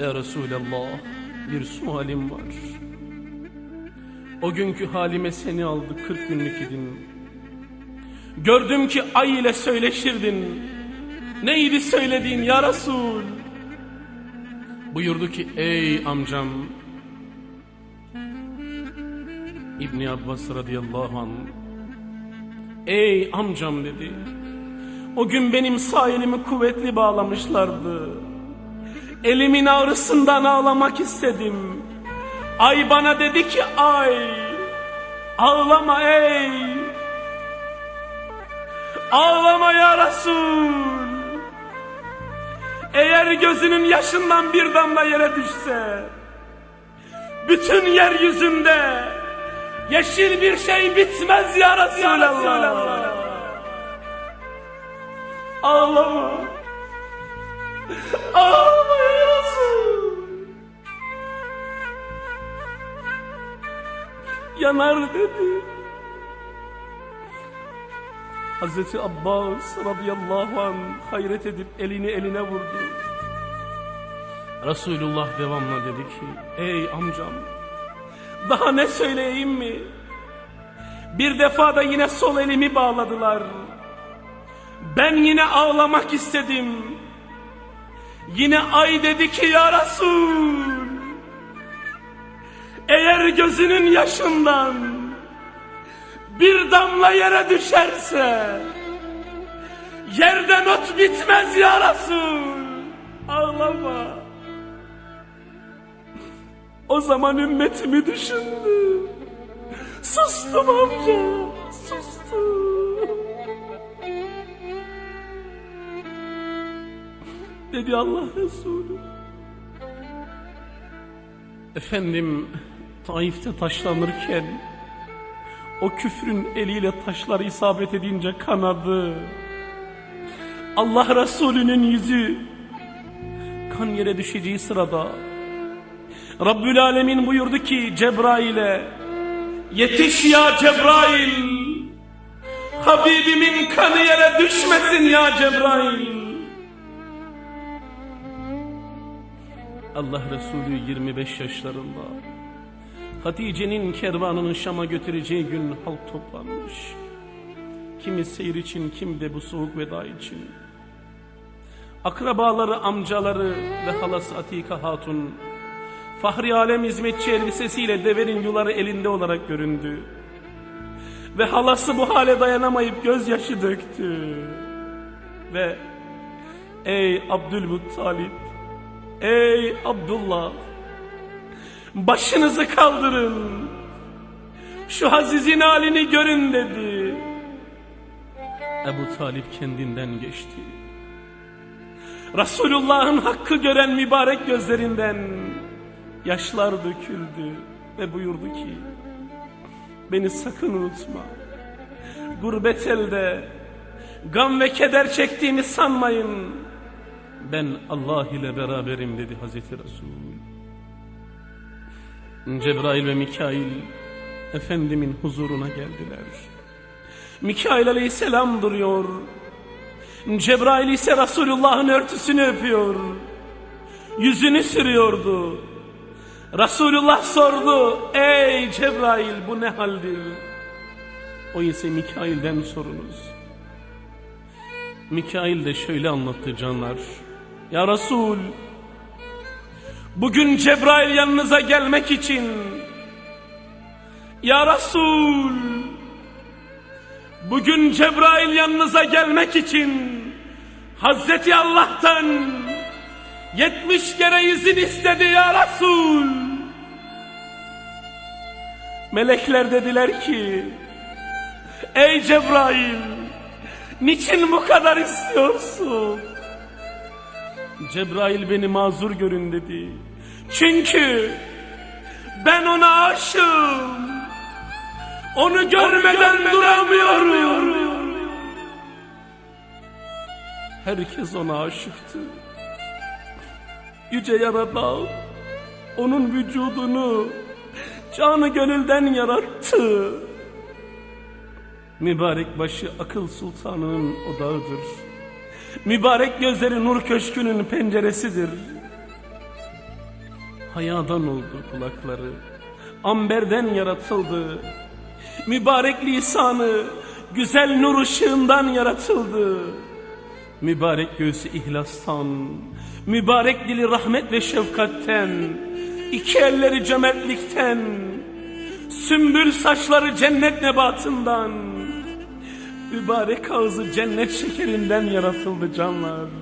Ya Resulallah bir sualim var. O günkü halime seni aldı 40 günlük idin. Gördüm ki ay ile söyleşirdin. Neydi söylediğin ya Resul? Buyurdu ki ey amcam. İbni Abbas radıyallahu anh. Ey amcam dedi. O gün benim sağ elimi kuvvetli bağlamışlardı. Elimin ağrısından ağlamak istedim. Ay bana dedi ki ay ağlama ey. Ağlama ya Resul. Eğer gözünün yaşından bir damla yere düşse bütün yeryüzünde yeşil bir şey bitmez ya Resulallah. Ağlama. Ağlama ya Resul. Yanar dedi. Hazreti Abbas radıyallahu an hayret edip elini eline vurdu. Resulullah devamla dedi ki ey amcam daha ne söyleyeyim mi? Bir defa da yine sol elimi bağladılar. Ben yine ağlamak istedim. Yine ay dedi ki ya Resul. Eğer gözünün yaşından bir damla yere düşerse yerden ot bitmez ya Resul. Ağlama. O zaman ümmetimi düşündüm. Sustum amca. Sustum. Dedi Allah Resulü. Efendim Taif'te taşlanırken o küfrün eliyle taşlar isabet edince kanadı. Allah Resulü'nün yüzü kan yere düşeceği sırada Rabbül Alemin buyurdu ki Cebrail'e Yetiş ya Cebrail Habibimin kanı yere düşmesin ya Cebrail Allah Resulü 25 yaşlarında Hatice'nin kervanını Şam'a götüreceği gün halk toplanmış. Kimi seyir için, kim de bu soğuk veda için. Akrabaları, amcaları ve halası Atika Hatun, Fahri Alem hizmetçi elbisesiyle devenin yuları elinde olarak göründü. Ve halası bu hale dayanamayıp gözyaşı döktü. Ve ey Abdülmuttalip, ey Abdullah, Başınızı kaldırın. Şu Haziz'in halini görün dedi. Ebu Talip kendinden geçti. Resulullah'ın hakkı gören mübarek gözlerinden yaşlar döküldü ve buyurdu ki beni sakın unutma. Gurbet elde gam ve keder çektiğimi sanmayın. Ben Allah ile beraberim dedi Hazreti Resul. Cebrail ve Mikail Efendimin huzuruna geldiler. Mikail aleyhisselam duruyor. Cebrail ise Resulullah'ın örtüsünü öpüyor. Yüzünü sürüyordu. Resulullah sordu. Ey Cebrail bu ne haldir? O ise Mikail'den sorunuz. Mikail de şöyle anlattı canlar. Ya Resul Bugün Cebrail yanınıza gelmek için Ya Resul Bugün Cebrail yanınıza gelmek için Hazreti Allah'tan Yetmiş kere izin istedi ya Resul. Melekler dediler ki Ey Cebrail Niçin bu kadar istiyorsun Cebrail beni mazur görün dedi. Çünkü ben ona aşığım. Onu görmeden, Onu görmeden duramıyorum. duramıyorum. Herkes ona aşıktı. Yüce Yaradan onun vücudunu canı gönülden yarattı. Mübarek başı akıl sultanının odağıdır. Mübarek gözleri nur köşkünün penceresidir. Hayadan oldu kulakları, amberden yaratıldı. Mübarek lisanı, güzel nur ışığından yaratıldı. Mübarek göğsü ihlastan, mübarek dili rahmet ve şefkatten, iki elleri cömertlikten, sümbül saçları cennet nebatından, mübarek ağzı cennet şekerinden yaratıldı canlar.